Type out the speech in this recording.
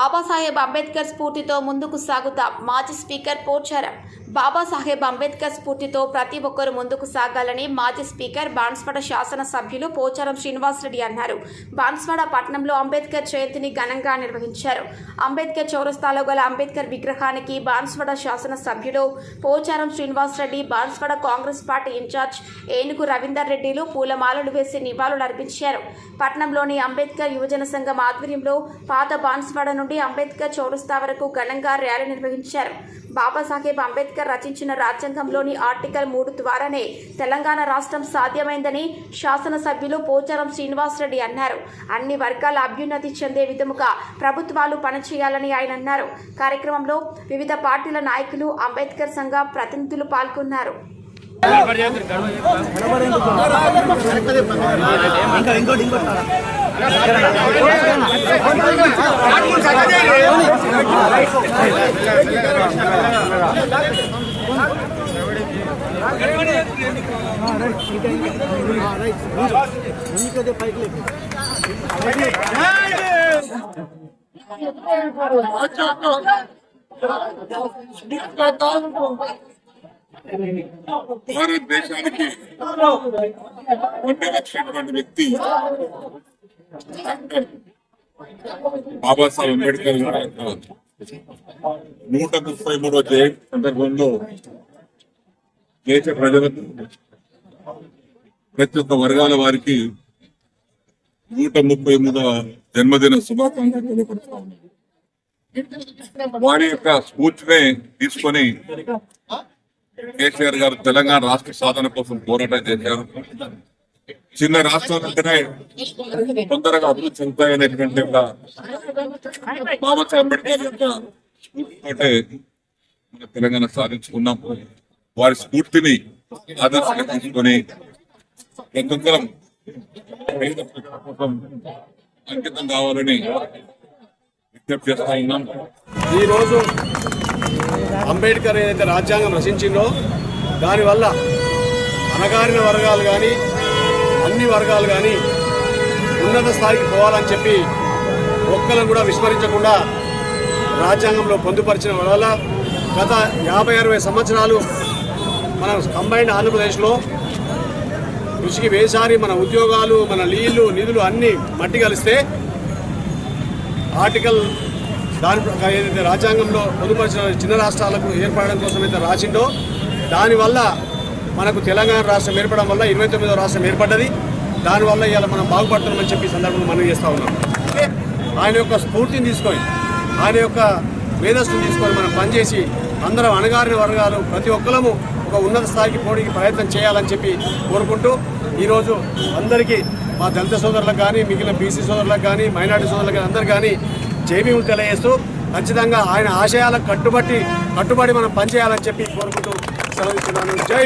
బాబాసాహెబ్ అంబేద్కర్ స్ఫూర్తితో ముందుకు సాగుతా మాజీ స్పీకర్ పోచారం బాబాసాహెబ్ అంబేద్కర్ స్ఫూర్తితో ప్రతి ఒక్కరూ ముందుకు సాగాలని మాజీ స్పీకర్ బాన్స్వాడ శాసన సభ్యులు పోచారం శ్రీనివాసరెడ్డి అన్నారు. బాన్స్వాడ పట్టణంలో అంబేద్కర్ జయంతిని ఘనంగా నిర్వహించారు. అంబేద్కర్ చౌరస్తాలో గల అంబేద్కర్ విగ్రహానికి బాన్స్వాడ శాసన సభ్యులు పోచారం శ్రీనివాసరెడ్డి బాన్స్వాడ కాంగ్రెస్ పార్టీ ఇన్ఛార్జ్ ఏనుగు రవీందర్ రెడ్డిలు పూలమాలలు వేసి నివాళులు అర్పించారు పట్టణంలోని అంబేద్కర్ యువజన సంఘం ఆధ్వర్యంలో పాత బాన్స్వాడ నుండి అంబేద్కర్ చౌరస్తా వరకు ఘనంగా ర్యాలీ నిర్వహించారు బాబాసాహెబ్ అంబేద్కర్ రచించిన రాజ్యాంగంలోని ఆర్టికల్ మూడు ద్వారానే తెలంగాణ రాష్ట్రం సాధ్యమైందని శాసనసభ్యులు పోచారం శ్రీనివాసరెడ్డి అన్నారు అన్ని వర్గాల అభ్యున్నతి చెందే విధముగా ప్రభుత్వాలు పనిచేయాలని ఆయన అన్నారు కార్యక్రమంలో వివిధ పార్టీల నాయకులు అంబేద్కర్ సంఘ ప్రతినిధులు పాల్గొన్నారు ఇంకా ఇంకోటి ఇంకోటి ఇంకొద్ది పైకి లేదు భారతదేశానికి వచ్చినటువంటి వ్యక్తి డాక్టర్ బాబాసాహెబ్ అంబేద్కర్ గారి నూట ముప్పై మూడవ జయంతి సందర్భంలో దేశ ప్రజలకు ప్రతి ఒక్క వర్గాల వారికి నూట ముప్పై మూడవ జన్మదిన శుభాకాంక్షలు తెలియపరుస్తాను వారి యొక్క స్ఫూర్తిని తీసుకొని కేసీఆర్ గారు తెలంగాణ రాష్ట్ర సాధన కోసం పోరాటం చేశారు. చిన్న రాష్ట్రాలు అంటేనే తొందరగా అభివృద్ధి చెందుతాయనేటువంటి బాబాసాహెబ్ అంబేద్కర్ మన తెలంగాణ సాధించుకున్నాం. వారి స్ఫూర్తిని ఆదర్శంగా తీసుకొని అంకితం కావాలని విజ్ఞప్తి చేస్తా ఉన్నాం. ఈరోజు అంబేద్కర్ ఏదైతే రాజ్యాంగం రచించిందో దానివల్ల అణగారిన వర్గాలు కానీ అన్ని వర్గాలు కానీ ఉన్నత స్థాయికి పోవాలని చెప్పి ఒక్కలను కూడా విస్మరించకుండా రాజ్యాంగంలో పొందుపరిచిన వల్ల గత యాభై అరవై సంవత్సరాలు మన కంబైన్డ్ ఆంధ్రప్రదేశ్లో కృషికి వేసారి మన ఉద్యోగాలు మన నీళ్ళు నిధులు అన్నీ మట్టి కలిస్తే ఆర్టికల్ దాని ఏదైతే రాజ్యాంగంలో పొందుపరిచిన చిన్న రాష్ట్రాలకు ఏర్పడడం కోసం అయితే రాసిండో దానివల్ల మనకు తెలంగాణ రాష్ట్రం ఏర్పడడం వల్ల ఇరవై తొమ్మిదో రాష్ట్రం ఏర్పడ్డది. దానివల్ల ఇవాళ మనం బాగుపడుతున్నామని చెప్పి సందర్భంగా మనం చేస్తూ ఉన్నాం. ఆయన యొక్క స్ఫూర్తిని తీసుకొని ఆయన యొక్క మేధస్సును తీసుకొని మనం పనిచేసి అందరం అణగారిన వర్గాలు ప్రతి ఒక్కరము ఒక ఉన్నత స్థాయికి పోటీకి ప్రయత్నం చేయాలని చెప్పి కోరుకుంటూ ఈరోజు అందరికీ మా దళిత సోదరులకు కానీ మిగిలిన బీసీ సోదరులకు కానీ మైనార్టీ సోదరులకు కానీ అందరు కానీ జైబీములు తెలియజేస్తూ ఖచ్చితంగా ఆయన ఆశయాలకు కట్టుబట్టి కట్టుబడి మనం పనిచేయాలని చెప్పి కోరుకుంటూ సెలవు ఇస్తున్నాను జై